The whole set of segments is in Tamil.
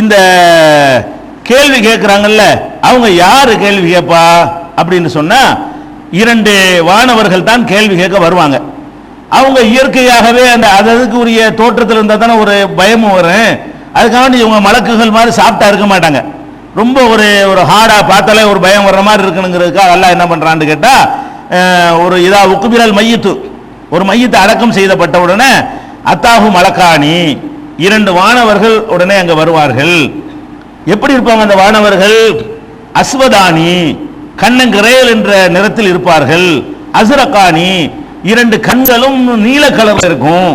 இந்த கேள்வி கேட்குறாங்கல்ல அவங்க யார் கேள்வி கேட்பா அப்படின்னு சொன்னால் இரண்டு வானவர்கள் தான் கேள்வி கேட்க வருவாங்க. அவங்க இயற்கையாகவே அந்த அதற்கு உரிய தோற்றத்தில் இருந்தால் தானே ஒரு பயமும் வரும். அதுக்காண்டி இவங்க மலக்குகள் மாதிரி சாப்பிட்டா இருக்க மாட்டாங்க. ரொம்ப ஒரு ஒரு ஹார்டாக பார்த்தாலே ஒரு பயம் வர்ற மாதிரி இருக்கணுங்கிறதுக்காக அல்லாஹ் என்ன பண்ணுறான்னு கேட்டால் ஒரு இதாக உக்குபிரல் மையத்து ஒரு மையத்தை அடக்கம் செய்தப்பட்ட உடனே அத்தாஹு மலக்காணி. இரண்டு வானவர்கள் உடனே அங்க வருவார்கள். எப்படி இருப்பாங்க அந்த வானவர்கள்? அஸ்வதானி கண்ணங்கிரேல் என்ற நிறத்தில் இருப்பார்கள். அசுரக்காணி இரண்டு கண்களும் நீல கலரில் இருக்கும்.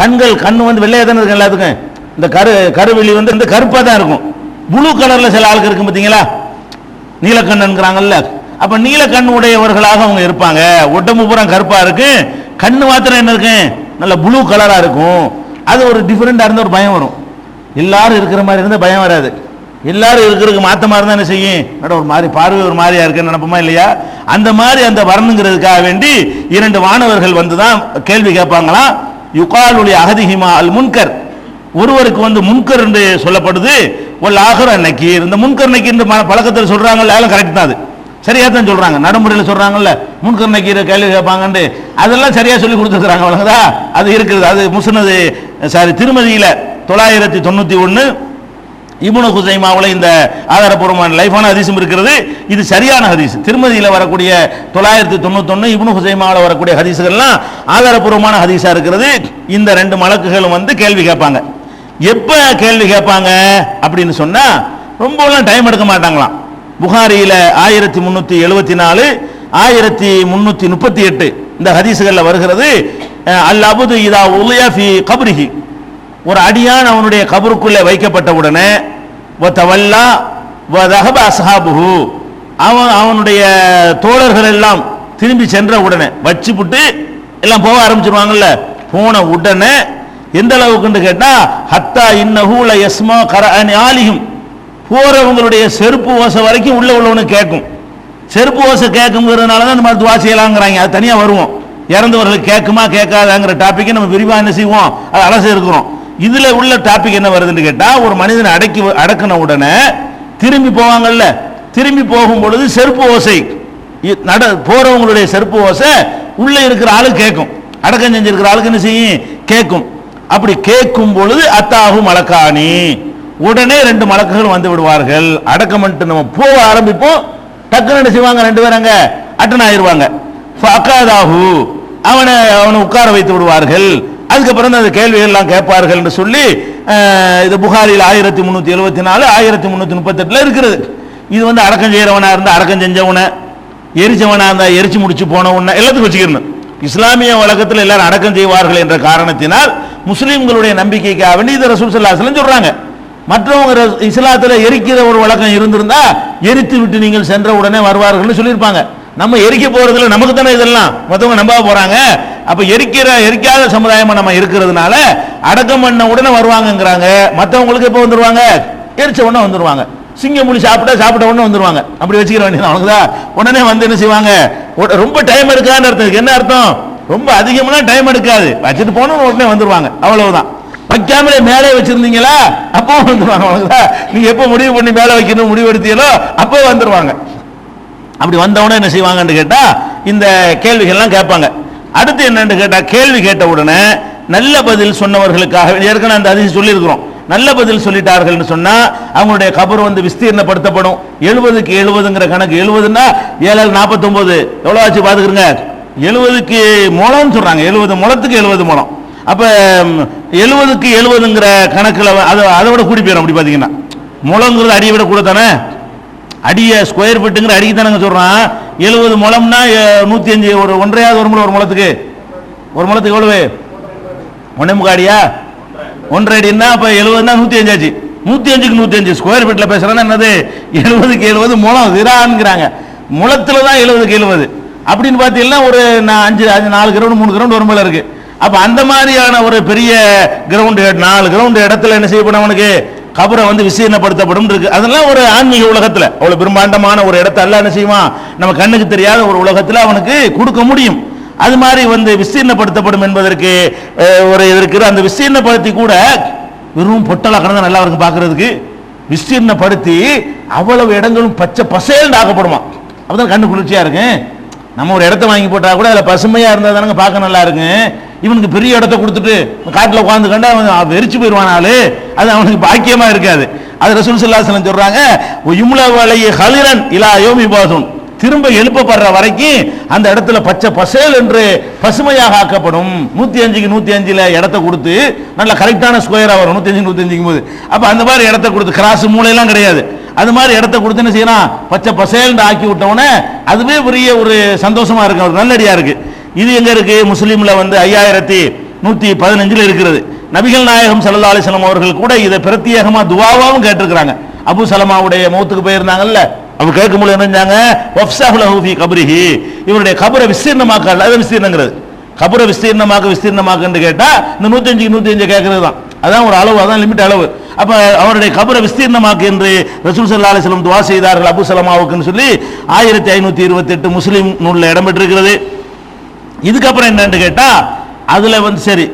கண்கள் கண் வந்து வெள்ளையா தானே இருக்கும் எல்லாத்துக்கும். இந்த கரு கருவெளி வந்து இந்த கருப்பா தான் இருக்கும். ப்ளூ கலர்ல சில ஆளுக்கு இருக்கும் பார்த்தீங்களா நீலக்கண்ணுங்கிறாங்கல்ல அப்ப நீலக்கண் உடையவர்களாக அவங்க இருப்பாங்க. உடம்பு பூரா கருப்பா இருக்கு. கண்ணு மாத்திரம் என்ன இருக்கு? நல்ல ப்ளூ கலரா இருக்கும். அது ஒரு டிஃப்ரெண்ட்டாக இருந்த ஒரு பயம் வரும். எல்லாரும் இருக்கிற மாதிரி இருந்தால் பயம் வராது. எல்லாரும் இருக்கிறதுக்கு மாத்தமா இருந்தா என்ன செய்யும். நட ஒரு மாதிரி பார்வை ஒரு மாதிரியா இருக்குன்னு நினைப்போமா இல்லையா? அந்த மாதிரி அந்த வரணுங்கிறதுக்காக வேண்டி இரண்டு வானவர்கள் வந்து தான் கேள்வி கேட்பாங்களாம் யுகாலுடைய அகதிஹிமா அல் முன்கர். ஒருவருக்கு வந்து முன்கர் என்று சொல்லப்படுது. ஒல் ஆகர நக்கீர் இந்த முன்கர் நக்கீர் பழக்கத்தில் சொல்றாங்கல்ல அதெல்லாம் கரெக்ட் தான் அது. சரியா தான் சொல்றாங்க. நடைமுறையில் சொல்றாங்கல்ல. முன்கர் கீரை கேள்வி கேட்பாங்கன்னு அதெல்லாம் சரியா சொல்லி கொடுத்துருக்குறாங்க வழங்குதா அது இருக்குது. அது முசுனது சாரி திருமதியில் தொள்ளாயிரத்தி தொண்ணூற்றி ஒன்று இப்னு குசைமாவில் இந்த ஆதாரபூர்வமான லைஃபான ஹதீஸும் இருக்கிறது இது சரியான ஹதீஸ். திருமதியில் வரக்கூடிய தொள்ளாயிரத்தி தொண்ணூத்தொன்று இபுனு குசைமாவில் வரக்கூடிய ஹதீஸுகள்லாம் ஆதாரபூர்வமான ஹதீஸாக இருக்கிறது இந்த ரெண்டு மலக்குகளும் வந்து கேள்வி கேட்பாங்க. எப்போ கேள்வி கேட்பாங்க அப்படின்னு சொன்னால் ரொம்பலாம் டைம் எடுக்க மாட்டாங்களாம். புகாரியில ஆயிரத்தி முன்னூத்தி எழுபத்தி நாலு ஆயிரத்தி முன்னூத்தி முப்பத்தி எட்டு இந்த ஹதீஸுகளில் வருகிறது. அல் அபுது இதா உலயா ஃபி கபரிஹி. ஒரு அடியான் அவனுடைய கபருக்குள்ளே வைக்கப்பட்ட உடனே வல்லா வதஹப அசஹாபுஹு அவன் அவனுடைய தோழர்கள் எல்லாம் திரும்பி சென்ற உடனே வச்சுப்புட்டு எல்லாம் போக ஆரம்பிச்சிருவாங்கல்ல போன உடனே எந்த அளவுக்குன்னு கேட்டா ஹத்தா எஸ்மா கர அனி ஆலியும் போகிறவங்களுடைய போறவங்களுடைய செருப்பு ஓசை வரைக்கும் உள்ள உள்ளவனுக்கு கேட்கும் செருப்பு ஓசை கேட்குங்கிறதுனால தான் இந்த மாதிரி துவா செய்யலாங்கிறாங்க. அது தனியாக வருவோம். இறந்தவர்களுக்கு கேட்குமா கேட்காதாங்கிற டாப்பிக்கை நம்ம விரிவாக என்ன செய்வோம்? அது அலசி இருக்கிறோம். இதில் உள்ள டாபிக் என்ன வருதுன்னு கேட்டால் ஒரு மனிதனை அடக்கி அடக்கின உடனே திரும்பி போவாங்கல்ல? திரும்பி போகும் பொழுது செருப்பு ஓசை. நட போறவங்களுடைய செருப்பு ஓசை உள்ள இருக்கிற ஆளு கேட்கும் அடக்கம் செஞ்சிருக்கிற ஆளுக்கு என்ன செய்யும்? கேட்கும் அப்படி கேட்கும் பொழுது அத்தாகும் மலக்காணி. உடனே ரெண்டு மலக்குகள் வந்து விடுவார்கள். அடக்கம் நம்ம போக ஆரம்பிப்போம். டக்குன்னு என்ன செய்வாங்க? ரெண்டு பேரும் அங்கே அட்டன் ஆயிருவாங்க அக்காதாகு அவனை அவனை உட்கார வைத்து விடுவார்கள். அதுக்கப்புறம் தான் அந்த கேள்விகள்லாம் கேட்பார்கள் என்று சொல்லி இது புகாரில் ஆயிரத்தி முந்நூற்றி எழுபத்தி நாலு ஆயிரத்தி முந்நூற்றி முப்பத்தெட்டில் இருக்கிறது இது வந்து அடக்கம் செய்கிறவனாக இருந்தால் அடக்கம் செஞ்சவனை எரிச்சவனாக இருந்தால் எரிச்சு முடிச்சு போனவன எல்லாத்துக்கும் வச்சுக்கணும் இஸ்லாமிய வழக்கத்தில் எல்லாரும் அடக்கம் செய்வார்கள் என்ற காரணத்தினால் முஸ்லீம்களுடைய நம்பிக்கைக்காக வேண்டி இதை ரசூல் ஸல்லல்லாஹு சொல்கிறாங்க மற்றவங்க இஸ்லாத்தில் எரிக்கிற ஒரு வழக்கம் இருந்திருந்தா எரித்து விட்டு நீங்கள் சென்ற உடனே வருவார்கள்னு சொல்லியிருப்பாங்க. நம்ம எரிக்க போறதுல நமக்கு தானே இதெல்லாம்? மற்றவங்க நம்ப போறாங்க. அப்ப எரிக்கிற எரிக்காத சமுதாயமா நம்ம இருக்கிறதுனால அடக்கம் பண்ண உடனே வருவாங்கங்கிறாங்க. மற்றவங்களுக்கு எப்போ வந்துருவாங்க? எரிச்ச உடனே வந்துருவாங்க. சிங்கம் முடி சாப்பிட்டா சாப்பிட்ட உடனே வந்துருவாங்க. அப்படி வச்சுக்கிற வேண்டியது அவனுக்குதா உடனே வந்து என்ன செய்வாங்க? ரொம்ப டைம் எடுக்காதுன்னு அர்த்தம். இதுக்கு என்ன அர்த்தம்? ரொம்ப அதிகமெல்லாம் டைம் எடுக்காது. வச்சுட்டு போனோம் உடனே வந்துருவாங்க. அவ்வளவுதான். வைக்காமலே மேலே வச்சிருந்தீங்களா? அப்போ வந்துருவாங்க அவனுக்குதா நீங்க எப்போ முடிவு பண்ணி மேலே வைக்கணும் முடிவு எடுத்தீங்களோ அப்போ வந்துருவாங்க. அப்படி வந்தவொடனே என்ன செய்வாங்கன்னு கேட்டா இந்த கேள்விகள்லாம் கேட்பாங்க. அடுத்து என்னன்னு கேட்டா கேள்வி கேட்ட உடனே நல்ல பதில் சொன்னவர்களுக்காக ஏற்கனவே அந்த அதிசயம் சொல்லியிருக்கிறோம். நல்ல பதில் சொல்லிட்டார்கள்னு சொன்னா அவங்களுடைய கபர் வந்து விஸ்தீர்ணப்படுத்தப்படும். எழுபதுக்கு எழுபதுங்கிற கணக்கு எழுபதுன்னா ஏழு நாற்பத்தொன்பது எவ்வளோ ஆச்சு பார்த்துக்கிறங்க எழுபதுக்கு முளம்னு சொல்கிறாங்க எழுபது முளத்துக்கு எழுபது முளம். அப்போ எழுபதுக்கு எழுபதுங்கிற கணக்கில் அதை அதை விட கூடி போயிடும் அப்படி பார்த்தீங்கன்னா முளங்கிறது அடியை விட கூட தானே? அடியை ஸ்கொயர் ஃபீட்டுங்கிற அடிக்கு தானேங்க சொல்கிறான் எழுபது முழம்னா நூற்றி அஞ்சு ஒரு ஒன்றையாவது ஒரு முளம் ஒரு முளத்துக்கு ஒரு முளத்துக்கு எவ்வளவு? ஒன்னே முக்கா அடியா? ஒன்றரை அடின்னா அப்போ எழுபதுனா நூற்றி அஞ்சாச்சு நூற்றி அஞ்சுக்கு நூற்றி அஞ்சு ஸ்கொயர் ஃபீட்டில் பேசுகிறேன்னா என்னது? எழுபதுக்கு எழுபது முளம் விரான்ங்கிறாங்க முளத்துல தான் எழுபதுக்கு எழுபது அப்படின்னு பார்த்தீங்கன்னா ஒரு நான் அஞ்சு அஞ்சு நாலு கிரவுண்ட் மூணு கிரவுண்ட் ஒரு மேல இருக்குது அப்ப அந்த மாதிரியான ஒரு பெரிய கிரவுண்ட் நாலு கிரவுண்ட் இடத்துல என்ன செய்யப்படும் அவனுக்கு? கபரை வந்து விசீர்ணப்படுத்தப்படும் இருக்கு. அதெல்லாம் ஒரு ஆன்மீக உலகத்துல. அவ்வளவு பிரம்மாண்டமான ஒரு இடத்த எல்லாம் என்ன செய்வான் நம்ம கண்ணுக்கு தெரியாத ஒரு உலகத்துல அவனுக்கு கொடுக்க முடியும். அது மாதிரி வந்து விஸ்தீர்ணப்படுத்தப்படும் என்பதற்கு ஒரு இருக்கிற அந்த விஸ்தீர்ணப்படுத்தி கூட வெறும் பொட்டலா கிடந்தா நல்லா இருக்கும் பார்க்கிறதுக்கு விஸ்தீர்ணப்படுத்தி அவ்வளவு இடங்களும் பச்சை பசேல்னு ஆக்கப்படுமா. அப்பதான் கண்ணு குளிர்ச்சியா இருக்கு நம்ம ஒரு இடத்த வாங்கி போட்டால் கூட அதில் பசுமையாக இருந்தால் தானங்க பார்க்க நல்லா இருக்கு. இவனுக்கு பெரிய இடத்த கொடுத்துட்டு காட்டில் உட்காந்து கண்டா அவன் வெறிச்சு போயிடுவான் ஆளு. அது அவனுக்கு பாக்கியமாக இருக்காது. அது ரசூல் சல்லாஹலம் சொல்றாங்க இம்ல வலைய ஹலிரன் இலா யோமி பாதுன் திரும்ப எழுப்பப்படுற வரைக்கும் அந்த இடத்துல பச்சை பசேல் என்று பசுமையாக ஆக்கப்படும். நூற்றி அஞ்சுக்கு நூற்றி அஞ்சில் இடத்த கொடுத்து நல்ல கரெக்டான ஸ்கொயராக வரும் நூற்றி அஞ்சு நூற்றி அஞ்சுக்கும் போது அப்போ அந்த மாதிரி இடத்த கொடுத்து கிராஸ் மூலையெல்லாம் கிடையாது. அது மாதிரி இடத்த கொடுத்து என்ன செய்யலாம் பச்சை பசேல்னு ஆக்கி விட்டவொடனே அதுவே பெரிய ஒரு சந்தோஷமா இருக்கு ஒரு நல்லடியா இருக்கு. இது எங்க இருக்கு? முஸ்லீம்ல வந்து ஐயாயிரத்தி நூத்தி பதினஞ்சுல இருக்கிறது. நபிகள் நாயகம் சல்லா அலிஸ்லாம் அவர்கள் கூட இதை பிரத்யேகமா துவாவாவும் கேட்டிருக்கிறாங்க. அபு சலமாவுடைய மௌத்துக்கு போயிருந்தாங்கல்ல அவங்க கேட்கும்போது என்ன செஞ்சாங்க? வஃப்ஸாஹுலஹு இவருடைய கபரை விஸ்தீர்ணமாக்கல அது விஸ்தீர்ணங்கிறது. கபரை விஸ்தீர்ணமாக்க விஸ்தீர்ணமாக்குன்னு கேட்டா இந்த நூத்தஞ்சு நூத்தி அஞ்சு கேட்கறது தான் அதான் ஒரு அளவு அதான் லிமிட் அளவு. அப்போ அவருடைய கபரை விஸ்தீர்ணமாக்கு என்று ரசூல் சல்லா அலிஸ்லம் துவா செய்தார்கள் அபு சலமாவுக்குன்னு சொல்லி ஆயிரத்தி ஐநூற்றி இருபத்தி எட்டு முஸ்லீம் நூலில் இடம்பெற்றிருக்கிறது. இதுக்கப்புறம் என்னன்னு கேட்டால் அதில் வந்து சரி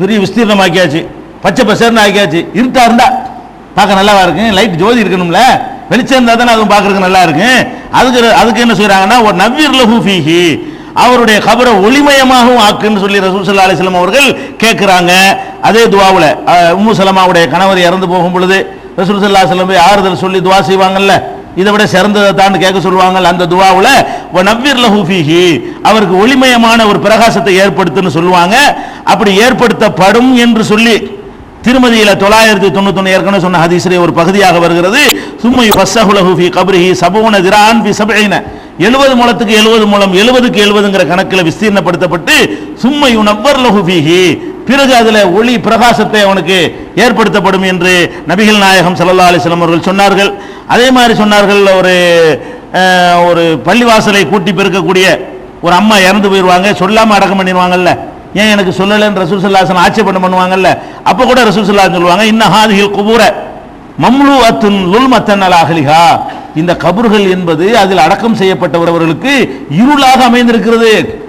பெரிய விஸ்தீர்ணமாக்கியாச்சு பச்சை பசேர்னு ஆக்கியாச்சு. இருட்டா இருந்தா பார்க்க நல்லாவா இருக்கு? லைட் ஜோதி இருக்கணும்ல? வெளிச்சம் இருந்தால் தானே அதுவும் பார்க்கறதுக்கு நல்லா இருக்கு. அதுக்கு அதுக்கு என்ன செய்கிறாங்கன்னா ஒரு நவ்வீர் லஹூ ஃபீஹி. அவருடைய கபரை ஒளிமயமாகவும் ஆக்குன்னு சொல்லி ரசூல் சல்லா அலிஸ்லாம் அவர்கள் கேட்குறாங்க அதே துவாவில் உம்மு சலமாவுடைய கணவர் இறந்து போகும் பொழுது ரசூல் சல்லா போய் ஆறுதல் சொல்லி துவா செய்வாங்கல்ல? இதை விட சிறந்ததை தான் கேட்க சொல்லுவாங்க அந்த துவாவில்? வ நவ்வீர் லஹு அவருக்கு ஒளிமயமான ஒரு பிரகாசத்தை ஏற்படுத்துன்னு சொல்லுவாங்க. அப்படி ஏற்படுத்தப்படும் என்று சொல்லி திருமதியில் தொள்ளாயிரத்தி தொண்ணூத்தொன்னு ஏற்கனவே சொன்ன ஹதீஸ்ரே ஒரு பகுதியாக வருகிறது. சும்மை ஃபஸ்ஸஹுலஹு ஃபீ கப்ரிஹி சபூன திரான் பி சபைன. எழுபது மூலத்துக்கு எழுபது மூலம் எழுபதுக்கு எழுபதுங்கிற கணக்கில் விஸ்தீர்ணப்படுத்தப்பட்டு சும்மை உணவர் லஹு பிறகு அதில் ஒளி பிரகாசத்தை அவனுக்கு ஏற்படுத்தப்படும் என்று நபிகள் நாயகம் சல்லா அலைஹி அவர்கள் சொன்னார்கள். அதே மாதிரி சொன்னார்கள் ஒரு ஒரு பள்ளிவாசலை கூட்டி பெருக்கக்கூடிய ஒரு அம்மா இறந்து போயிடுவாங்க சொல்லாமல் அடக்கம் பண்ணிடுவாங்கல்ல ஏன் எனக்கு சொல்லலைன்னு ரசூல் சல்லாஹன் ஆட்சேபணம் பண்ணுவாங்கல்ல. அப்போ கூட ரசூல் சொல்லுவாங்க இன்ன ஹாதிகள் குபூரை. மம்லு அத்துன் லுல்மத்தன் அல் அகலிகா இந்த கபர்கள் என்பது அதில் அடக்கம் செய்யப்பட்டவர்களுக்கு இருளாக அமைந்திருக்கிறது.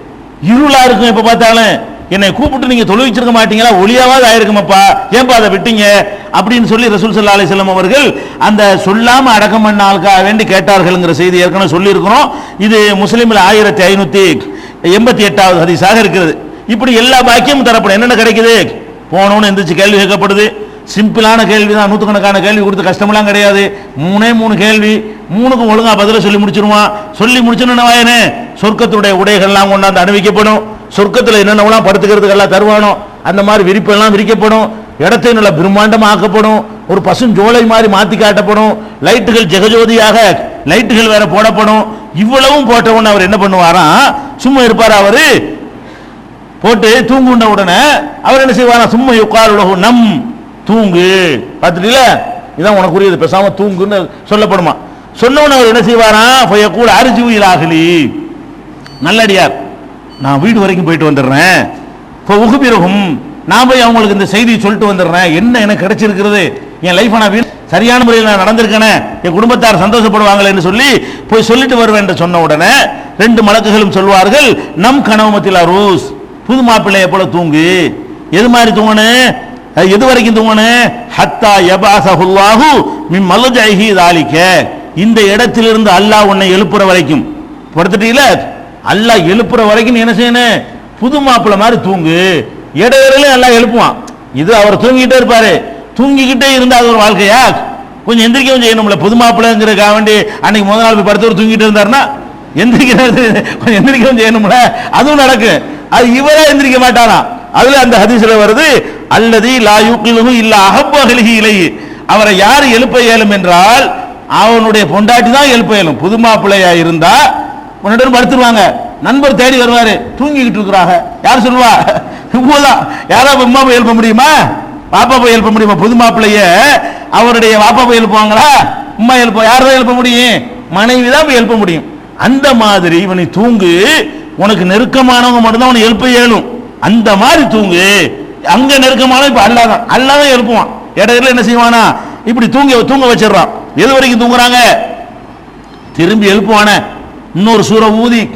இருளா இருக்கும் எப்ப பார்த்தாலும் என்னை கூப்பிட்டு நீங்க தொழில் வச்சிருக்க மாட்டீங்களா? ஒளியாவது ஆயிருக்குமப்பா. ஏன்பா அதை விட்டீங்க? அப்படின்னு சொல்லி ரசூல் சல்லா அலிஸ்லாம் அவர்கள் அந்த சொல்லாம அடக்கம் பண்ண ஆளுக்காக வேண்டி கேட்டார்கள்ங்கிற செய்தி ஏற்கனவே சொல்லியிருக்கிறோம். இது முஸ்லீமில் ஆயிரத்தி ஐநூத்தி எண்பத்தி எட்டாவது ஹதீஸாக இருக்கிறது. இப்படி எல்லா பாக்கியமும் தரப்படும். என்னென்ன கிடைக்குது? போனோன்னு எந்திரிச்சு கேள்வி கேட்கப்படுது. சிம்பிளான கேள்வி தான். நூற்றுக்கணக்கான கேள்வி கொடுத்து கஷ்டமெல்லாம் கிடையாது. மூணே மூணு கேள்வி. மூணுக்கும் ஒழுங்காக பதில சொல்லி முடிச்சிருவான். சொல்லி முடிச்சுன்னு வாயனே. சொர்க்கத்துடைய உடைகள்லாம் கொண்டாந்து அணிவிக்கப்படும். சொர்க்கத்தில் என்னென்னலாம் படுத்துக்கிறதுக்கு எல்லாம் தருவானோ அந்த மாதிரி விரிப்பெல்லாம் விரிக்கப்படும். இடத்தை நல்ல பிரம்மாண்டமாக்கப்படும். ஆக்கப்படும் ஒரு பசுஞ்சோலை மாதிரி மாற்றி காட்டப்படும். லைட்டுகள் ஜெகஜோதியாக லைட்டுகள் வேற போடப்படும். இவ்வளவும் போட்டவுடனே அவர் என்ன பண்ணுவாராம் சும்மா இருப்பார் அவரு? போட்டு தூங்குன உடனே அவர் என்ன செய்வாரா? சும்மா உட்கார் உலகம் நம். தூங்கு. பார்த்துட்டீங்களா இதான் உனக்குரியது. பேசாம தூங்குன்னு சொல்லப்படுமா. சொன்னவன் அவர் என்ன செய்வாரா? கூட அரிஜி உயிராகலி நல்லடியார் நான் வீடு வரைக்கும் போயிட்டு வந்துடுறேன். இப்போ உகுபிரகும் நான் போய் அவங்களுக்கு இந்த செய்தியை சொல்லிட்டு வந்துடுறேன். என்ன எனக்கு கிடைச்சிருக்கிறது? என் லைஃப் நான் சரியான முறையில் நான் நடந்திருக்கேனே. என் குடும்பத்தார் சந்தோஷப்படுவாங்களேன்னு சொல்லி போய் சொல்லிட்டு வருவேன் என்று சொன்ன உடனே ரெண்டு மலக்குகளும் சொல்வார்கள் நம் கனவுமத்தில் அரூஸ். புது மாப்பிள்ளைய போல தூங்கு. எது மாதிரி தூங்கணும் எது வரைக்கும் தூங்கணும் ஹத்தா யபாசஹுல்லாஹு மின் மலஜைஹி தாலிக்க. இந்த இடத்திலிருந்து அல்லாஹ் உன்னை எழுப்புற வரைக்கும். படுத்துட்டீங்கள அல்லாஹ் எழுப்புற வரைக்கும் நீ என்ன செய்யணும் புது மாப்பிள்ள மாதிரி தூங்கு. இடையில எல்லாம் எழுப்புவான். இது அவர் தூங்கிட்டே இருப்பாரு. தூங்கிக்கிட்டே இருந்தால் அது ஒரு வாழ்க்கையா? கொஞ்சம் எந்திரிக்கவும் செய்யணும்ல புது மாப்பிள்ளைங்கிறதுக்காக வேண்டி அன்னைக்கு முதல் நாள் படுத்தவர் தூங்கிட்டு இருந்தாருன்னா எந்திரிக்கிறது கொஞ்சம் எந்திரிக்கவும் செய்யணும்ல. அதுவும் நடக்கும். அது இவரே எந்திரிக்க மாட்டாராம் அதுல அந்த ஹதீஸ்ல வருது அல்லது லா இல்ல அகப்பகலிகி இலை அவரை யார் எழுப்ப இயலும் என்றால் அவனுடைய பொண்டாட்டி தான் எழுப்ப இயலும். புது மாப்பிள்ளையா இருந்தா உன்னிடம் படுத்துருவாங்க. நண்பர் தேடி வருவாரு. தூங்கிக்கிட்டு இருக்கிறாங்க. யார் சொல்லுவா? இவ்வளவுதான். யாரா அம்மா போய் எழுப்ப முடியுமா? பாப்பா போய் எழுப்ப முடியுமா? புது மாப்பிள்ளைய அவருடைய பாப்பா போய் எழுப்புவாங்களா? அம்மா எழுப்ப யார் தான் எழுப்ப முடியும்? மனைவி தான் போய் எழுப்ப முடியும். அந்த மாதிரி இவனை தூங்கு உனக்கு நெருக்கமானவங்க மட்டும்தான் உன்னை எழுப்ப இயலும். அந்த மாதிரி தூங்கு அங்க நெருக்கமான இப்ப அல்லாதான். அல்லாதான் எழுப்புவான். இடையில என்ன செய்வானா? இப்படி தூங்க தூங்க வச்சிடுறான். எது வரைக்கும் தூங்குறாங்க. திரும்பி எழுப்புவான. இன்னொரு சூற ஊதி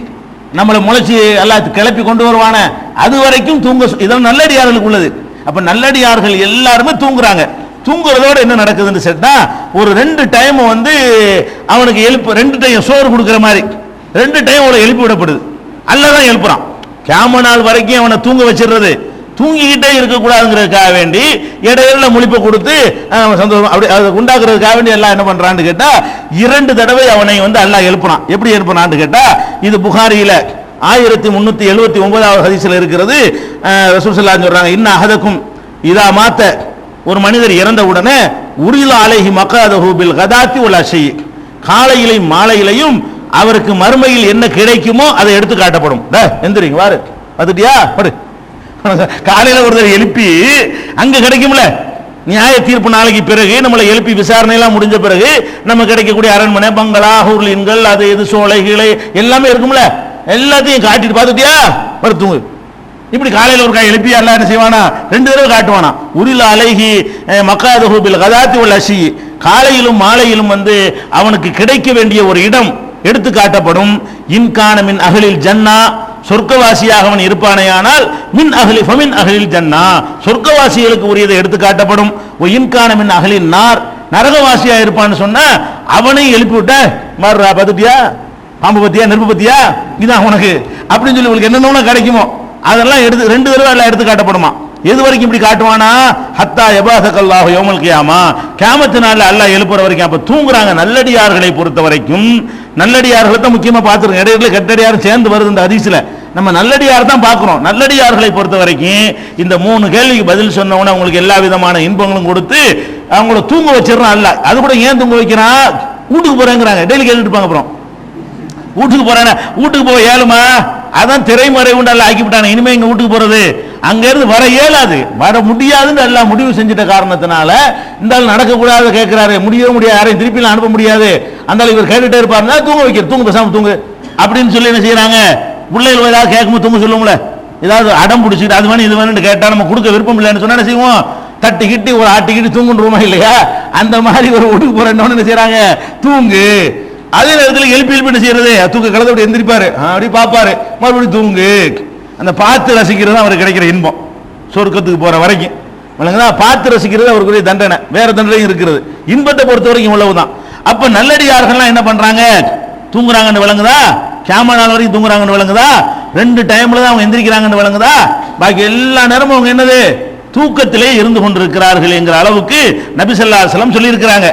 நம்மளை முளைச்சி எல்லாம் கிளப்பி கொண்டு வருவான. அது வரைக்கும் தூங்க சொ- இதெல்லாம் நல்லடியார்களுக்கு உள்ளது. அப்ப நல்லடியார்கள் எல்லாருமே தூங்குறாங்க. தூங்குறதோட என்ன நடக்குதுன்னு சொன்னா ஒரு ரெண்டு டைம் வந்து அவனுக்கு எழுப்பு ரெண்டு டைம் சோறு கொடுக்குற மாதிரி. ரெண்டு டைம் அவளை எழுப்பி விடப்படுது. அல்லதான் எழுப்புறான். கேம நாள் வரைக்கும் அவனை தூங்க வச்சிடுறது. தூங்கிக்கிட்டே இருக்கக்கூடாதுங்கிறதுக்காக வேண்டி இடையில முழிப்பை கொடுத்து சந்தோஷம் அப்படி அதை உண்டாக்குறதுக்காக வேண்டி எல்லாம் என்ன பண்ணுறான்னு கேட்டால் இரண்டு தடவை அவனை வந்து அல்லாஹ் எழுப்புறான் எப்படி எழுப்புறான்னு கேட்டால் இது புகாரியில் ஆயிரத்தி முந்நூற்றி எழுபத்தி ஒன்பதாவது ஹதீஸ்ல இருக்கிறது. அஹ், சொல்கிறாங்க இன்னும் அகதக்கும் இதா மாத்த. ஒரு மனிதர் இறந்த உடனே உரில அலைஹி மக்காதஹு பில் கதாத்தி உள்ள அசை காலையிலையும் மாலையிலையும் அவருக்கு மறுமையில் என்ன கிடைக்குமோ அதை எடுத்து காட்டப்படும். எந்திரிங்க வாரு. வந்துட்டியா? படு. காலையில ஒருத்தர் எழுப்பி அங்கே கிடைக்கும்ல நியாய தீர்ப்பு நாளைக்கு பிறகு நம்மளை எழுப்பி விசாரணை எல்லாம் முடிஞ்ச பிறகு நம்ம கிடைக்கக்கூடிய அரண்மனை பங்களா ஹூர்லின்கள் அது இது சோலை கீழே எல்லாமே இருக்கும்ல. எல்லாத்தையும் காட்டிட்டு பார்த்துட்டியா? மருத்துவங்க இப்படி காலையில் ஒரு காய் எழுப்பி எல்லாம் என்ன செய்வானா? ரெண்டு தடவை காட்டுவானா? உரில அழகி மக்காத ஹூபில் கதாத்தி உள்ள அசி காலையிலும் மாலையிலும் வந்து அவனுக்கு கிடைக்க வேண்டிய ஒரு இடம் எடுத்து காட்டப்படும். இன்கானமின் அகலில் ஜன்னா சொர்க்கவாசியாக அவன் இருப்பானேயானால் மின் அகலி ஃபமின் அகலில் ஜன்னா. சொர்க்கவாசிகளுக்கு உரியதை எடுத்து காட்டப்படும். ஒயின்கான இன்கான மின் அகலின் நார் நரகவாசியா இருப்பான்னு சொன்னா அவனையும் எழுப்பி விட்ட மாறுறா பார்த்துட்டியா? பாம்பு பத்தியா நெருப்பு பத்தியா இதான் உனக்கு. அப்படின்னு சொல்லி உங்களுக்கு என்னென்ன கிடைக்குமோ அதெல்லாம் எடுத்து ரெண்டு தடவை எல்லாம் எடுத்து காட்டப்படுமா? எது வரைக்கும் இப்படி காட்டுவானா? ஹத்தா எபாசக்கல்லாக யோமல் கியாமா. கியாமத்து நாளில் அல்லாஹ் எழுப்புற வரைக்கும் அப்ப தூங்குறாங்க நல்லடியார்களை பொறுத்த வரைக்கும். நல்லடியார்களை தான் முக்கியமா பார்த்துருங்க. இடையில கெட்டடியாரும் சேர்ந்து வருது இந்த அதிசல நம்ம நல்லடியார் தான் பார்க்குறோம் நல்லடியார்களை பொறுத்த வரைக்கும் இந்த மூணு கேள்விக்கு பதில் சொன்னவொன்னே அவங்களுக்கு எல்லா விதமான இன்பங்களும் கொடுத்து அவங்கள தூங்க வச்சிடறான் அல்ல. அது கூட ஏன் தூங்க வைக்கிறான் வீட்டுக்கு போகிறேங்கிறாங்க டெய்லி கேட்டுட்டு அப்புறம். வீட்டுக்கு போறானே வீட்டுக்கு போக ஏழுமா? அதான் திரைமறை உண்டு எல்லாம் ஆக்கிவிட்டானே. இனிமே இங்கே வீட்டுக்கு போகிறது அங்கேருந்து வர இயலாது. வர முடியாதுன்னு எல்லாம் முடிவு செஞ்சிட்ட காரணத்தினால இந்த ஆள் நடக்கக்கூடாது கேட்குறாரு முடியவே முடியாது. யாரையும் திருப்பிலாம் அனுப்ப முடியாது. அந்த இவர் கேட்டுகிட்டே இருப்பாருன்னா தூங்க வைக்கிற தூங்க பேசாமல் தூங்கு. அப்படின்னு சொல்லி என்ன செய்கிறாங்க பிள்ளைகள் ஏதாவது கேட்கும்போது தும்பு சொல்லுவோம்ல. ஏதாவது அடம் பிடிச்சிட்டு அது வேணும் இது வேணும்னு கேட்டா நம்ம கொடுக்க விருப்பம் இல்லைன்னு சொன்னா என்ன செய்வோம்? தட்டி கிட்டி ஒரு ஆட்டிக்கிட்டு தூங்குன்றோமா இல்லையா? அந்த மாதிரி ஒரு ஒடுக்கு போறேன்னு என்ன செய்யறாங்க தூங்கு. அதே நேரத்தில் எழுப்பி எழுப்பி என்ன செய்யறது? தூக்க கலந்து அப்படி எந்திரிப்பாரு. அப்படி பார்ப்பாரு. மறுபடியும் தூங்கு. அந்த பார்த்து ரசிக்கிறது அவருக்கு கிடைக்கிற இன்பம். சொர்க்கத்துக்கு போற வரைக்கும். விளங்குதா? பார்த்து ரசிக்கிறது அவருக்குரிய தண்டனை. வேற தண்டனையும் இருக்கிறது. இன்பத்தை பொறுத்த வரைக்கும் இவ்வளவுதான். அப்ப நல்லடியார்கள்லாம் என்ன பண்றாங்க? தூங்குறாங்கன்னு விளங்குதா? கேமரா நாள் வரைக்கும் தூங்குறாங்கன்னு விளங்குதா? ரெண்டு டைம்ல தான் அவங்க எந்திரிக்கிறாங்கன்னு விளங்குதா? பாக்கி எல்லா நேரமும் அவங்க என்னது? தூக்கத்திலே இருந்து கொண்டிருக்கிறார்கள் என்கிற அளவுக்கு நபிசல்லா ஸல்லல்லாஹு சொல்லியிருக்கிறாங்க.